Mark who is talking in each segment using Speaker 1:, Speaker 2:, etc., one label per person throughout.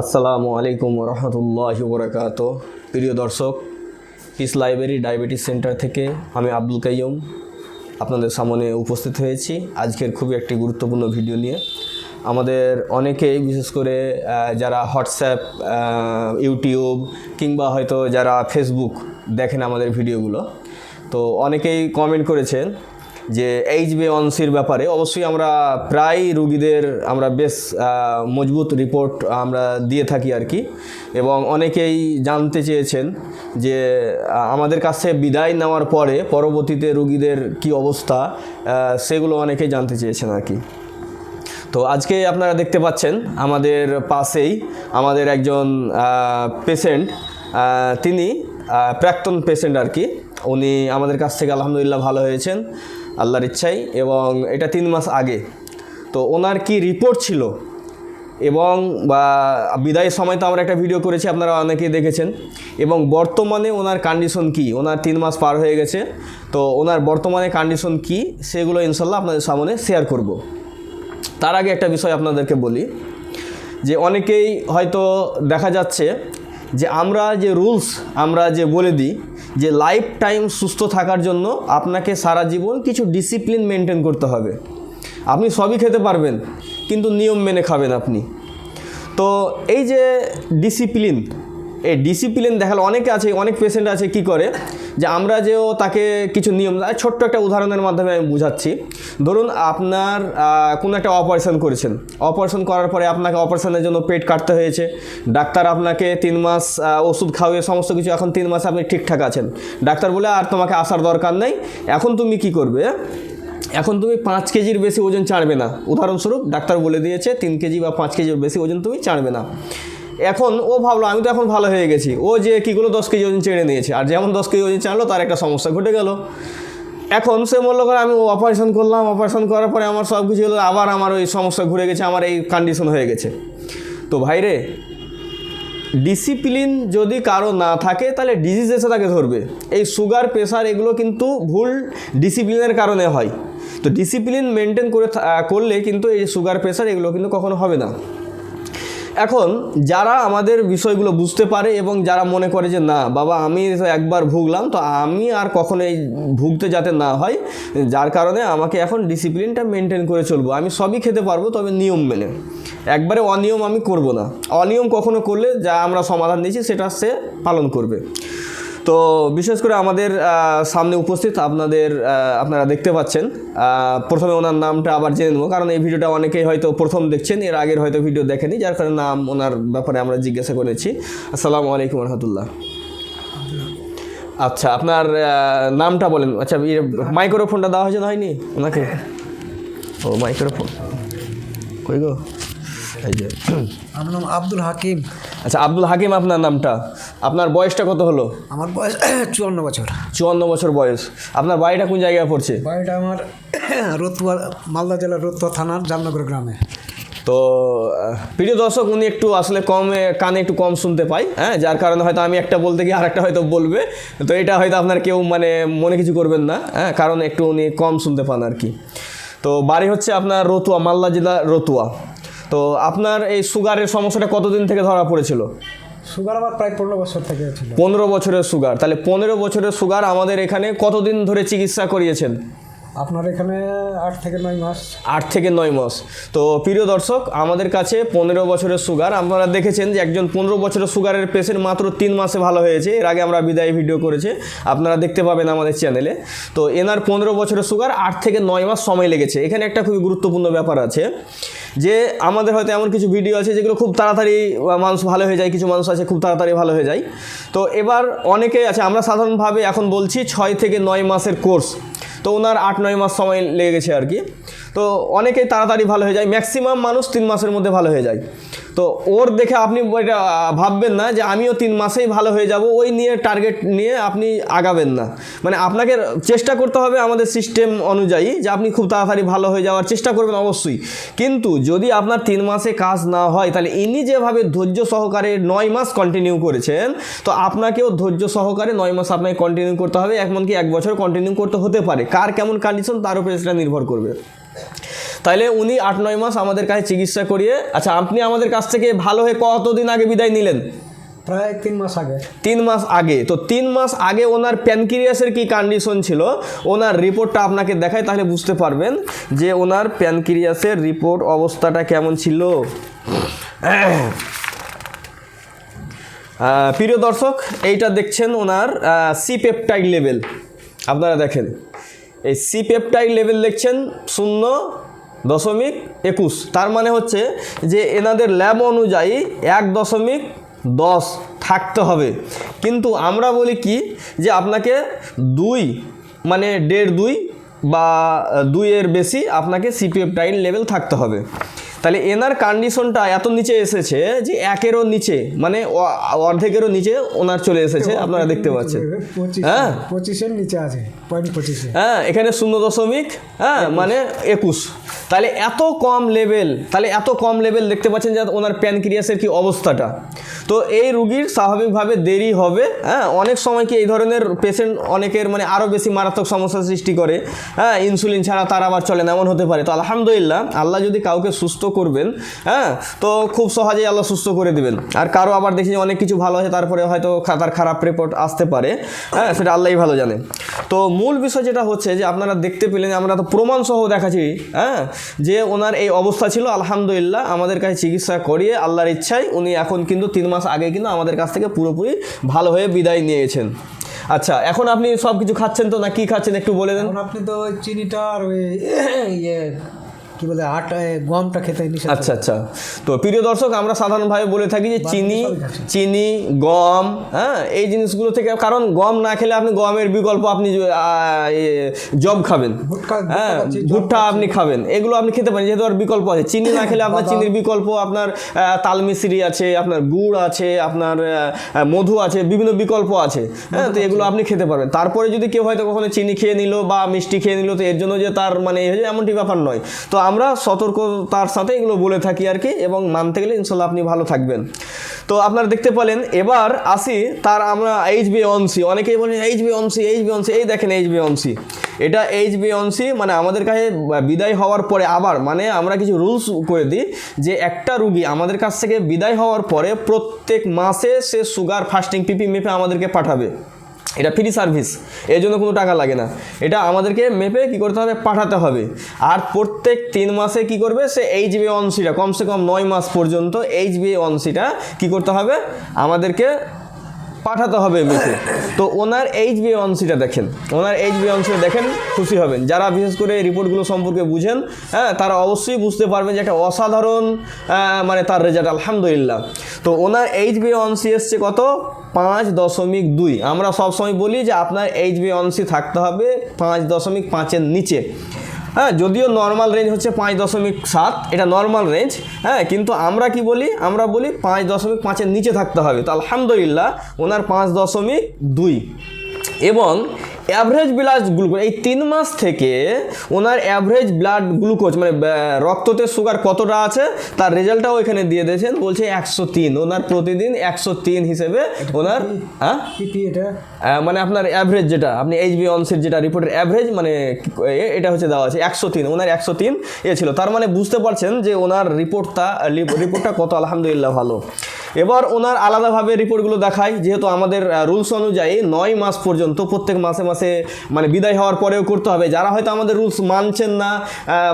Speaker 1: আসসালামু আলাইকুম রহমতুল্লাহ বরকাত প্রিয় দর্শক পিস লাইব্রেরি ডায়াবেটিস সেন্টার থেকে আমি আব্দুল কাইয়ুম আপনাদের সামনে উপস্থিত হয়েছি আজকের খুবই একটি গুরুত্বপূর্ণ ভিডিও নিয়ে। আমাদের অনেকেই, বিশেষ করে যারা হোয়াটসঅ্যাপ ইউটিউব কিংবা হয়তো যারা ফেসবুক দেখেন আমাদের ভিডিওগুলো, তো অনেকেই কমেন্ট করেছেন যে এইচ বে অনসির ব্যাপারে অবশ্যই আমরা প্রায় রুগীদের আমরা বেশ মজবুত রিপোর্ট আমরা দিয়ে থাকি আর কি। এবং অনেকেই জানতে চেয়েছেন যে আমাদের কাছে বিদায় নেওয়ার পরে পরবর্তীতে রুগীদের কি অবস্থা সেগুলো অনেকেই জানতে চেয়েছেন আর কি। তো আজকে আপনারা দেখতে পাচ্ছেন আমাদের পাশেই আমাদের একজন পেশেন্ট তিনি প্রাক্তন পেশেন্ট আর কি। উনি আমাদের কাছ থেকে আলহামদুলিল্লাহ ভালো হয়েছেন। আল্লাহর ইচ্ছাই এবং এটা তিন মাস আগে। তো ওনার কি রিপোর্ট ছিল? এবং বা বিদায়ের সময় তো আমরা একটা ভিডিও করেছি, আপনারা অনেকেই দেখেছেন। এবং বর্তমানে ওনার কন্ডিশন কি? ওনার তিন মাস পার হয়ে গেছে। তো ওনার বর্তমানে কন্ডিশন কি? সেগুলো ইনশাল্লাহ আপনাদের সামনে শেয়ার করব। তার আগে একটা বিষয় আপনাদেরকে বলি, যে অনেকেই হয়তো দেখা যাচ্ছে যে আমরা যে রুলস আমরা যে বলে দিই যে লাইফ টাইম সুস্থ থাকার জন্য আপনাকে সারা জীবন কিছু ডিসিপ্লিন মেনটেন করতে হবে। আপনি সবই খেতে পারবেন, কিন্তু নিয়ম মেনে খাবেন আপনি। তো এই যে ডিসিপ্লিন এই ডিসিপ্লিন দেখাল অনেকে আছে, অনেক পেশেন্ট আছে কি করে? যে আমরা যেও তাকে কিছু নিয়ম ছোট্ট একটা উদাহরণের মাধ্যমে আমি বুঝাচ্ছি। ধরুন আপনার কোনো একটা অপারেশন করেছেন। অপারেশন করার পরে আপনাকে অপারেশনের জন্য পেট কাটতে হয়েছে। ডাক্তার আপনাকে তিন মাস ওষুধ খাওয়িয়ে সমস্ত কিছু, এখন তিন মাসে আপনি ঠিকঠাক আছেন। ডাক্তার বলে, আর তোমাকে আসার দরকার নেই। এখন তুমি কি করবে? এখন তুমি পাঁচ কেজির বেশি ওজন চাড়বে না। উদাহরণস্বরূপ, ডাক্তার বলে দিয়েছে, তিন কেজি বা পাঁচ কেজির বেশি ওজন তুমি চাড়বে না। এখন ও ভাবলো, আমি তো এখন ভালো হয়ে গেছি। ও যে কীগুলো দশ কেজি ওজন চেড়ে নিয়েছে, আর যেমন দশ কেজি ওজন চাড়লো তার একটা সমস্যা ঘটে গেল। এখন সে বলল, করে আমি অপারেশন করলাম অপারেশন করার পরে আমার সব কিছু হলো, আবার আমার ওই সমস্যা ঘুরে গেছে, আমার এই কন্ডিশন হয়ে গেছে। তো ভাইরে ডিসিপ্লিন যদি কারও না থাকে, তাহলে ডিজিজ এসে তাকে ধরবে। এই সুগার প্রেশার এগুলো কিন্তু ভুল ডিসিপ্লিনের কারণে হয়। তো ডিসিপ্লিন মেনটেন করে করলে কিন্তু এই সুগার প্রেশার এগুলো কিন্তু কখনো হবে না। এখন যারা আমাদের বিষয়গুলো বুঝতে পারে এবং যারা মনে করে যে না, বাবা আমি একবার ভুগলাম, তো আমি আর কখনো এই ভুগতে যাতে না হয়, যার কারণে আমাকে এখন ডিসিপ্লিনটা মেনটেন করে চলবো। আমি সবই খেতে পারব, তবে নিয়ম মেনে। একবারে অনিয়ম আমি করব না। অনিয়ম কখনো করলে যা আমরা সমাধান দিয়েছি, সেটা সে পালন করবে। তো বিশেষ করে আমাদের সামনে উপস্থিত আপনাদের আপনারা দেখতে পাচ্ছেন। প্রথমে ওনার নামটা আবার জেনে নেব কারণ এই ভিডিওটা অনেকেই হয়তো প্রথম দেখছেন এর আগের হয়তো ভিডিও দেখেনি যার কারণে নাম ওনার ব্যাপারে আমরা জিজ্ঞাসা করেছি। আসসালামু আলাইকুম রহমতুল্লাহ। আচ্ছা আপনার নামটা বলেন। আচ্ছা মাইক্রোফোনটা দেওয়া হয়েছে হয়নি ওনাকে? ও মাইক্রোফোন। কই গো? এই যে।
Speaker 2: আমার নাম আব্দুল হাকিম।
Speaker 1: আচ্ছা আব্দুল হাকিম আপনার নামটা? আপনার বয়সটা কত হলো?
Speaker 2: আমার বয়স চুয়ান্ন বছর।
Speaker 1: চুয়ান্ন বছর বয়স। আপনার বাড়িটা কোন জায়গায় পড়ছে?
Speaker 2: বাড়িটা আমার রতুয়া মালদা জেলার রতুয়া থানার জামনগর গ্রামে।
Speaker 1: তো প্রিয় দর্শক উনি একটু আসলে কমে কানে একটু কম শুনতে পাই হ্যাঁ? যার কারণে হয়তো আমি একটা বলতে গিয়ে আরেকটা হয়তো বলবে। তো এটা হয়তো আপনার কেউ মানে মনে কিছু করবেন না হ্যাঁ? কারণ একটু উনি কম শুনতে পান আর কি। তো বাড়ি হচ্ছে আপনার রতুয়া মালদা জেলা রতুয়া। তো আপনার এই সুগারের সমস্যাটা কতদিন থেকে ধরা পড়েছিল?
Speaker 2: সুগার আমার প্রায় পনেরো বছর থেকে ছিল
Speaker 1: পনেরো বছরের সুগার। তাহলে পনেরো বছরের সুগার আমাদের এখানে কতদিন ধরে চিকিৎসা করিয়েছেন?
Speaker 2: আপনার এখানে আট থেকে নয় মাস।
Speaker 1: আট থেকে নয় মাস। তো প্রিয় দর্শক আমাদের কাছে পনেরো বছরের সুগার। আপনারা দেখেছেন যে একজন পনেরো বছরের সুগারের পেশেন্ট মাত্র তিন মাসে ভালো হয়েছে। এর আগে আমরা বিদায় ভিডিও করেছে। আপনারা দেখতে পাবেন আমাদের চ্যানেলে তো এনার পনেরো বছরের সুগার আট থেকে নয় মাস সময় লেগেছে। এখানে একটা খুবই গুরুত্বপূর্ণ ব্যাপার আছে। যে আমাদের হয়তো এমন কিছু ভিডিও আছে যেগুলো খুব তাড়াতাড়ি মানুষ ভালো হয়ে যায়, কিছু মানুষ আছে খুব তাড়াতাড়ি ভালো হয়ে যায়। তো এবার অনেকেই আছে, আমরা সাধারণভাবে এখন বলছি ছয় থেকে নয় মাসের কোর্স তো ওনার আট, নয় মাস সময় লেগে গেছে আর কি। তো অনেকেই তাড়াতাড়ি ভালো হয়ে যায়। ম্যাক্সিমাম মানুষ তিন মাসের মধ্যে ভালো হয়ে যায়। তো ওর দেখে আপনি এটা ভাববেন না যে আমিও তিন মাসেই ভালো হয়ে যাব, ওই নিয়ে টার্গেট নিয়ে আপনি আগাবেন না। মানে আপনাকে চেষ্টা করতে হবে আমাদের সিস্টেম অনুযায়ী যে আপনি খুব তাড়াতাড়ি ভালো হয়ে যাওয়ার চেষ্টা করবেন অবশ্যই। কিন্তু যদি আপনার তিন মাসে কাজ না হয়, তাহলে ইনি যেভাবে ধৈর্য সহকারে নয় মাস কন্টিনিউ করেছেন, তো আপনাকেও ধৈর্য সহকারে নয় মাস আপনাকে কন্টিনিউ করতে হবে। এমনকি এক বছর কন্টিনিউ করতে হতে পারে। কার কেমন কন্ডিশন তার উপরে সেটা নির্ভর করবে। তাহলে উনি আট নয় মাস আমাদের কাছে চিকিৎসা করিয়ে আচ্ছা আপনি আমাদের কাছ থেকে ভালো হয়ে কতদিন আগে বিদায় নিলেন?
Speaker 2: প্রায় তিন মাস আগে।
Speaker 1: তিন মাস আগে। তো তিন মাস আগে ওনার প্যানক্রিয়াসের কি কন্ডিশন ছিল? ওনার রিপোর্টটা আপনাকে দেখায় তাহলে বুঝতে পারবেন যে ওনার প্যানক্রিয়াসের রিপোর্ট অবস্থাটা কেমন ছিল। প্রিয় দর্শক এইটা দেখছেন ওনার সি পেপটাইড লেভেল আপনারা দেখেন। এই সি পেপটাইড লেভেল দেখছেন, শূন্য দশমিক একুশ। তার মানে হচ্ছে যে এনাদের ল্যাব অনুযায়ী এক দশমিক দশ থাকতে হবে। কিন্তু আমরা বলি কি যে আপনাকে দুই মানে দেড় দুই বা দুইয়ের বেশি আপনাকে সিপিএফ সিপিএফটাইন লেভেল থাকতে হবে। তাহলে এনার কন্ডিশনটা এত নিচে এসেছে যে একেরও নিচে মানে অর্ধেকেরও নিচে ওনার চলে এসেছে আপনারা দেখতে পাচ্ছেন। হ্যাঁ?
Speaker 2: পঁচিশের নিচে আছে
Speaker 1: হ্যাঁ এখানে শূন্য দশমিক হ্যাঁ মানে একুশ। তাহলে এত কম লেভেল তাহলে এত কম লেভেল দেখতে পাচ্ছেন যে ওনার প্যানক্রিয়াসের কি অবস্থাটা। তো এই রুগীর স্বাভাবিকভাবে দেরি হবে হ্যাঁ অনেক সময় কি এই ধরনের পেশেন্ট অনেকের মানে আরও বেশি মারাত্মক সমস্যা সৃষ্টি করে হ্যাঁ ইনসুলিন ছাড়া তার আবার চলে না এমন হতে পারে। তো আলহামদুলিল্লাহ আল্লাহ যদি কাউকে সুস্থ করবেন হ্যাঁ? তো খুব সহজেই আল্লাহ সুস্থ করে দিবেন। আর কারও আবার দেখি অনেক কিছু ভালো আছে তারপরে হয়তো তার খারাপ রিপোর্ট আসতে পারে হ্যাঁ? সেটা আল্লাহই ভালো জানে। তো মূল বিষয় যেটা হচ্ছে যে আপনারা দেখতে পেলেন আমরা তো প্রমাণ সহ দেখাচ্ছি হ্যাঁ? যে ওনার এই অবস্থা ছিল, আলহামদুলিল্লাহ, আমাদের কাছে চিকিৎসা করিয়ে আল্লাহর ইচ্ছায় উনি এখন কিন্তু তিন মাস আগে কিন্তু আমাদের কাছ থেকে পুরোপুরি ভালো হয়ে বিদায় নিয়েছেন। আচ্ছা এখন আপনি সব কিছু খাচ্ছেন তো না কি খাচ্ছেন একটু বলে দেন।
Speaker 2: আপনি তো চিনিটা আর ইয়ে কি বলে আটা গমটা খেতে নিষেধ
Speaker 1: আচ্ছা আচ্ছা। তো প্রিয় দর্শক আমরা সাধারণভাবে বলে থাকি যে চিনি চিনি গম হ্যাঁ এই জিনিসগুলো থেকে কারণ গম না খেলে আপনি গমের বিকল্প আপনি জব খাবেন। হ্যাঁ ভুট্টা আপনি খাবেন। এগুলো আপনি খেতে পারেন যেহেতু আর বিকল্প আছে। চিনি না খেলে আপনার চিনির বিকল্প আপনার তালমিশ্রি আছে আপনার গুড় আছে আপনার মধু আছে বিভিন্ন বিকল্প আছে। হ্যাঁ তো এগুলো আপনি খেতে পারবেন। তারপরে যদি কেউ হয়তো কখনো চিনি খেয়ে নিল বা মিষ্টি খেয়ে নিল তো এর জন্য যে তার মানে এমনটি ব্যাপার নয়। তো আমরা সতর্কতার সাথে এগুলো বলে থাকি আর কি, এবং মানতে গেলে ইনশাল্লাহ আপনি ভালো থাকবেন। তো আপনারা দেখতে পেলেন, এবার আসি তার আমরা এইচ বি অনসি অনেকেই বলেন H B one C H B one C এই দেখেন এইচ বি অনসি এটা এইচ বি অনসি মানে আমাদের কাছে বিদায় হওয়ার পরে আবার মানে আমরা কিছু রুলস করে দিই যে একটা রুগী আমাদের কাছ থেকে বিদায় হওয়ার পরে প্রত্যেক মাসে সে সুগার ফাস্টিং পিপি মেপে আমাদেরকে পাঠাবে। এটা ফ্রি সার্ভিস এর জন্য কোনো টাকা লাগে না। এটা আমাদেরকে মেপে কি করতে হবে? পাঠাতে হবে। আর প্রত্যেক তিন মাসে কি করবে? সে এইচ বি অনসিটা কমসে কম নয় মাস পর্যন্ত এইচ বি অনসিটা কি করতে হবে? আমাদেরকে পাঠাতে হবে মেপে তো ওনার এইচ বি অনসিটা দেখেন। ওনার এইচ বি অনসিটা দেখেন, খুশি হবেন। যারা বিশেষ করে রিপোর্টগুলো সম্পর্কে বুঝেন হ্যাঁ তারা অবশ্যই বুঝতে পারবেন যে একটা অসাধারণ মানে তার রেজাল্ট আলহামদুলিল্লাহ। তো ওনার এইচ বি অনসি এসছে কত? পাঁচ দশমিক দুই। আমরা সবসময় বলি যে আপনার এইচ বি অনসি থাকতে হবে পাঁচ দশমিক পাঁচের নিচে। হ্যাঁ যদিও নর্মাল রেঞ্জ হচ্ছে পাঁচ দশমিক সাত, এটা নর্মাল রেঞ্জ হ্যাঁ কিন্তু আমরা কি বলি? আমরা বলি পাঁচ দশমিক পাঁচের নিচে থাকতে হবে। তো আলহামদুলিল্লাহ, ওনার পাঁচ দশমিক দুই। এবং অ্যাভারেজ ব্লাড গ্লুকোজ এই তিন মাস থেকে ওনার অ্যাভারেজ ব্লাড গ্লুকোজ মানে রক্ততে সুগার কতটা আছে তার রেজাল্টটাও এখানে দিয়ে দিয়েছেন বলছে একশো তিন ওনার প্রতিদিন একশো তিন হিসেবে ওনার হ্যাঁ? মানে আপনার অ্যাভারেজ যেটা আপনি এইচ বি অনসের যেটা রিপোর্টের অ্যাভারেজ মানে এটা হচ্ছে দেওয়া আছে একশো তিন ওনার একশো তিন এ ছিল। তার মানে বুঝতে পারছেন যে ওনার রিপোর্টটা রিপোর্টটা কত আলহামদুলিল্লাহ ভালো। এবার ওনার আলাদাভাবে রিপোর্টগুলো দেখায় যেহেতু আমাদের রুলস অনুযায়ী নয় মাস পর্যন্ত, প্রত্যেক মাসে মাসে মানে বিদায় হওয়ার পরেও করতে হবে। যারা হয়তো আমাদের রুলস মানছেন না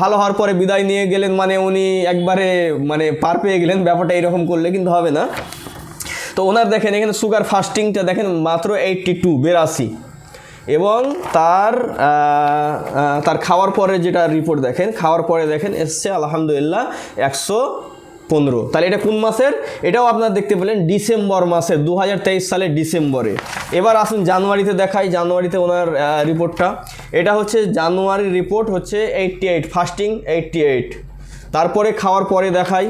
Speaker 1: ভালো হওয়ার পরে বিদায় নিয়ে গেলেন মানে উনি একবারে মানে পার পেয়ে গেলেন, ব্যাপারটা এরকম করলে কিন্তু হবে না। তো ওনার দেখেন, এখানে সুগার ফাস্টিংটা দেখেন, মাত্র এইটটি টু, বেরাশি। এবং তার তার খাওয়ার পরে যেটা রিপোর্ট দেখেন, খাওয়ার পরে দেখেন, এসছে আলহামদুলিল্লাহ একশো পনেরো। তাহলে এটা কোন মাসের? এটাও আপনারা দেখতে পেলেন ডিসেম্বর মাসের দু সালের ডিসেম্বরে। এবার আসুন জানুয়ারিতে দেখাই, জানুয়ারিতে ওনার রিপোর্টটা এটা হচ্ছে জানুয়ারির রিপোর্ট হচ্ছে eighty eight fasting eighty eight তারপরে খাওয়ার পরে দেখাই।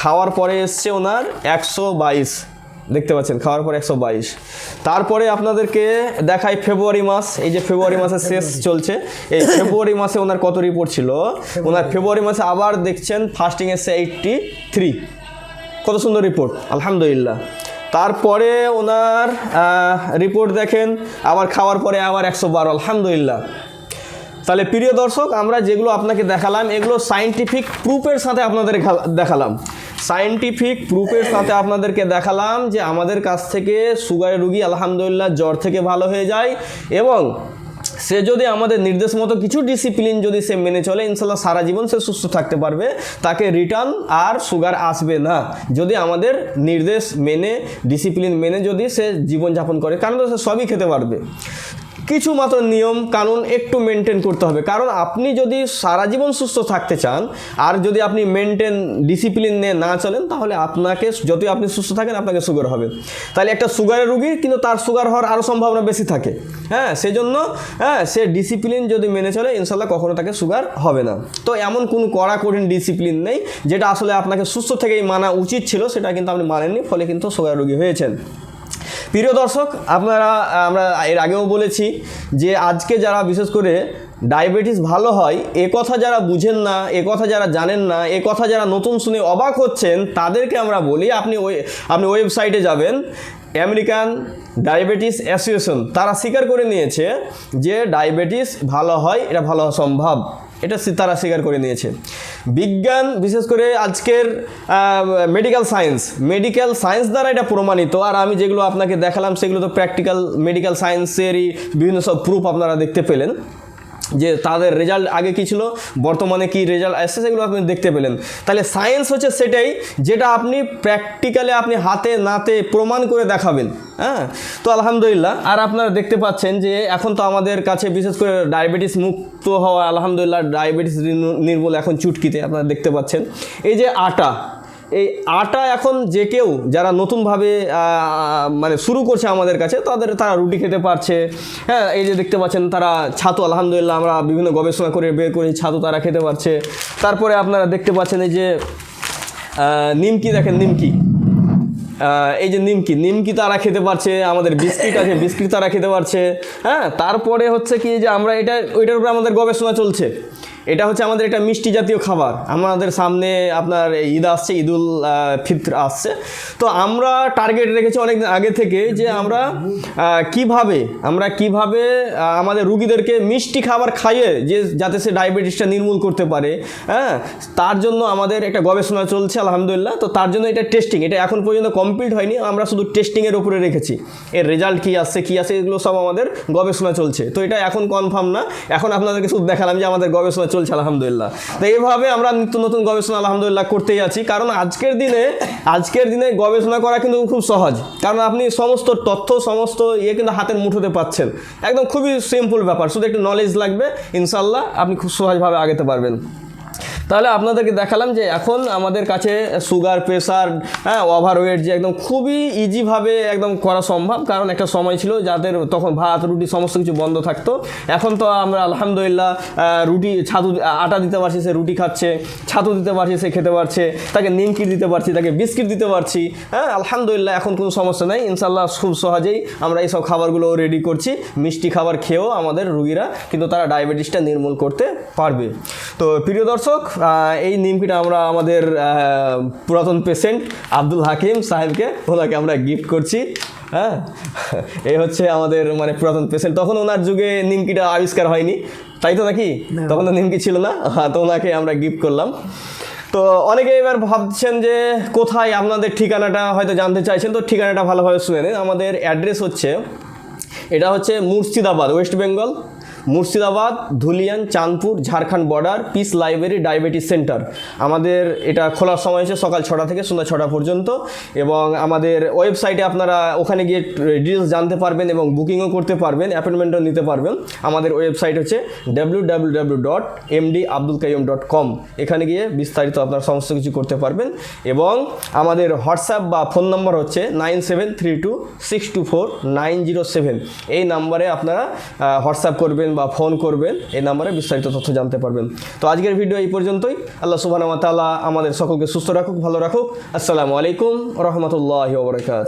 Speaker 1: খাওয়ার পরে এসছে ওনার একশো বাইশ। দেখতে পাচ্ছেন খাওয়ার পরে একশো বাইশ। তারপরে আপনাদেরকে দেখাই ফেব্রুয়ারি মাস এই যে ফেব্রুয়ারি মাসের শেষ চলছে এই ফেব্রুয়ারি মাসে ওনার কত রিপোর্ট ছিল? ওনার ফেব্রুয়ারি মাসে আবার দেখছেন ফাস্টিং এসছে এইটটি থ্রি কত সুন্দর রিপোর্ট আলহামদুলিল্লাহ। তারপরে ওনার রিপোর্ট দেখেন আবার খাওয়ার পরে আবার একশো বারো আলহামদুলিল্লাহ। তাহলে প্রিয় দর্শক আমরা যেগুলো আপনাকে দেখালাম এগুলো সাইন্টিফিক প্রুফের সাথে আপনাদের দেখালাম। সাইন্টিফিক প্রুফের সাথে আপনাদেরকে দেখালাম যে আমাদের কাছ থেকে সুগারের রুগী আলহামদুলিল্লাহ জ্বর থেকে ভালো হয়ে যায় এবং সে যদি আমাদের নির্দেশ মতো কিছু ডিসিপ্লিন যদি সে মেনে চলে ইনশাল্লাহ সারা জীবন সে সুস্থ থাকতে পারবে, তাকে রিটার্ন আর সুগার আসবে না। যদি আমাদের নির্দেশ মেনে ডিসিপ্লিন মেনে যদি সে জীবনযাপন করে, কারণ তো সে সবই খেতে পারবে। কিছু মাত্র নিয়ম, কানুন একটু মেনটেন করতে হবে। কারণ আপনি যদি সারা জীবন সুস্থ থাকতে চান, আর যদি আপনি মেনটেন ডিসিপ্লিন নিয়ে না চলেন, তাহলে আপনাকে, যতই আপনি সুস্থ থাকেন, আপনাকে সুগার হবে। তাহলে একটা সুগারের রুগী, কিন্তু তার সুগার হওয়ার আরও সম্ভাবনা বেশি থাকে। হ্যাঁ সেজন্য হ্যাঁ সে ডিসিপ্লিন যদি মেনে চলে ইনশাল্লাহ কখনো তাকে সুগার হবে না। তো এমন কোনো কড়া কঠিন ডিসিপ্লিন নেই, যেটা আসলে আপনাকে সুস্থ থেকেই মানা উচিত ছিল, সেটা কিন্তু আপনি মানেননি, ফলে কিন্তু সুগার রুগী হয়েছেন। প্রিয় দর্শক, আপনারা, আমরা এর আগেও বলেছি যে আজকে যারা বিশেষ করে ডায়াবেটিস ভালো হয়, এ কথা যারা বুঝেন না, এ কথা যারা জানেন না, এ কথা যারা নতুন শুনে অবাক হচ্ছেন, তাদেরকে আমরা বলি, আপনি ওই আপনি ওয়েবসাইটে যাবেন, আমেরিকান ডায়াবেটিস অ্যাসোসিয়েশন। তারা স্বীকার করে নিয়েছে যে ডায়াবেটিস ভালো হয়, এটা ভালো সম্ভব। এটা তারা স্বীকার করে নিয়েছে। বিজ্ঞান, বিশেষ করে আজকের মেডিকেল সায়েন্স মেডিকেল সায়েন্স দ্বারা এটা প্রমাণিত। আর আমি যেগুলো আপনাকে দেখালাম, সেগুলো তো প্র্যাকটিক্যাল মেডিকেল সায়েন্সেরই বিভিন্ন সব প্রুফ আপনারা দেখতে পেলেন। যে তাদের রেজাল্ট আগে কী ছিল? বর্তমানে কি রেজাল্ট আসছে সেগুলো আপনি দেখতে পেলেন। তাহলে সায়েন্স হচ্ছে সেটাই যেটা আপনি প্র্যাকটিক্যালে আপনি হাতে নাতে প্রমাণ করে দেখাবেন হ্যাঁ? তো আলহামদুলিল্লাহ, আর আপনারা দেখতে পাচ্ছেন যে এখন তো আমাদের কাছে বিশেষ করে ডায়াবেটিস মুক্ত হওয়া, আলহামদুলিল্লাহ ডায়াবেটিস নির্মূ- নির্মূল এখন চুটকিতে আপনারা দেখতে পাচ্ছেন। এই যে আটা এই আটা এখন যে কেউ যারা নতুনভাবে মানে শুরু করছে আমাদের কাছে, তাদের তারা রুটি খেতে পারছে। হ্যাঁ এই যে দেখতে পাচ্ছেন তারা ছাতু, আলহামদুলিল্লাহ আমরা বিভিন্ন গবেষণা করে বের করি, ছাতু তারা খেতে পারছে। তারপরে আপনারা দেখতে পাচ্ছেন এই যে নিমকি দেখেন, নিমকি। এই যে নিমকি নিমকি তারা খেতে পারছে, আমাদের বিস্কিট আছে, বিস্কিট তারা খেতে পারছে। হ্যাঁ তারপরে হচ্ছে কি যে আমরা এটা, ওইটার উপরে আমাদের গবেষণা চলছে। এটা হচ্ছে আমাদের একটা মিষ্টি জাতীয় খাবার। আমাদের সামনে আপনার ঈদ আসছে, ঈদুল ফিত্র আসছে। তো আমরা টার্গেট রেখেছি অনেকদিন আগে থেকে যে আমরা কীভাবে আমরা কীভাবে আমাদের রুগীদেরকে মিষ্টি খাবার খাইয়ে যে, যাতে সে ডায়াবেটিসটা নির্মূল করতে পারে হ্যাঁ তার জন্য আমাদের একটা গবেষণা চলছে, আলহামদুলিল্লাহ। তো তার জন্য এটা টেস্টিং এটা এখন পর্যন্ত কমপ্লিট হয়নি, আমরা শুধু টেস্টিংয়ের উপরে রেখেছি। এর রেজাল্ট কী আসছে কী আসছে, এগুলো সব আমাদের গবেষণা চলছে। তো এটা এখন কনফার্ম না, এখন আপনাদেরকে শুধু দেখালাম যে আমাদের গবেষণা চলছে, আলহামদুলিল্লাহ। তো এইভাবে আমরা নিত্য নতুন গবেষণা, আলহামদুলিল্লাহ, করতেই আছি। কারণ আজকের দিনে আজকের দিনে গবেষণা করা কিন্তু খুব সহজ। কারণ আপনি সমস্ত তথ্য, সমস্ত ইয়ে কিন্তু হাতের মুঠোতে পাচ্ছেন। একদম খুবই সিম্পল ব্যাপার। শুধু একটু নলেজ লাগবে ইনশাল্লাহ আপনি খুব সহজভাবে আগেতে পারবেন। তাহলে আপনাদেরকে দেখালাম যে এখন আমাদের কাছে সুগার প্রেশার হ্যাঁ ওভারওয়েট যে একদম খুবই ইজিভাবে একদম করা সম্ভব। কারণ একটা সময় ছিল যাদের তখন ভাত, রুটি সমস্ত কিছু বন্ধ থাকতো। এখন তো আমরা আলহামদুলিল্লাহ রুটি, ছাতু আটা দিতে পারছি, সে রুটি খাচ্ছে, ছাতু দিতে পারছি, সে খেতে পারছে, তাকে নিমকি দিতে পারছি, তাকে বিস্কিট দিতে পারছি হ্যাঁ আলহামদুলিল্লাহ এখন কোনো সমস্যা নেই। ইনশাল্লাহ খুব সহজেই আমরা এইসব খাবারগুলো রেডি করছি, মিষ্টি খাবার খেয়েও আমাদের রুগীরা কিন্তু তারা ডায়াবেটিসটা নির্মূল করতে পারবে। তো প্রিয় দর্শক এই নিমকিটা আমরা আমাদের পুরাতন পেশেন্ট আব্দুল হাকিম সাহেবকে ওনাকে আমরা গিফট করছি হ্যাঁ? এই হচ্ছে আমাদের মানে পুরাতন পেশেন্ট তখন ওনার যুগে নিমকিটা আবিষ্কার হয়নি তাই তো নাকি? তখন তো নিমকি ছিল না হ্যাঁ তো ওনাকে আমরা গিফট করলাম। তো অনেকে এবার ভাবছেন যে কোথায় আপনাদের ঠিকানাটা হয়তো জানতে চাইছেন তো ঠিকানাটা ভালোভাবে শুনে নিন। আমাদের অ্যাড্রেস হচ্ছে এটা হচ্ছে Murshidabad West Bengal Murshidabad, Dhulian, Chandpur, Jharkhand border, peace library, diabetes centre. আমাদের এটা খোলার সময় হচ্ছে সকাল ছটা থেকে সন্ধ্যা ছটা পর্যন্ত এবং আমাদের ওয়েবসাইটে আপনারা ওখানে গিয়ে ডিটেলস জানতে পারবেন এবং বুকিংও করতে পারবেন, অ্যাপয়েন্টমেন্টও নিতে পারবেন। আমাদের ওয়েবসাইট হচ্ছে W W W dot MD Abdul Kaim dot com এখানে গিয়ে বিস্তারিত আপনারা সমস্ত কিছু করতে পারবেন এবং আমাদের হোয়াটসঅ্যাপ বা ফোন নম্বর হচ্ছে nine seven three two six two four nine zero seven. এই নাম্বারে আপনারা হোয়াটসঅ্যাপ করবেন বা ফোন করবেন, এই নাম্বারে বিস্তারিত তথ্য জানতে পারবেন। তো আজকের ভিডিও এই পর্যন্তই। আল্লাহ সুবাহ তালা আমাদের সকলকে সুস্থ রাখুক, ভালো রাখুক। আসসালামু আলাইকুম রহমতুল্লাহ ওবরাকাত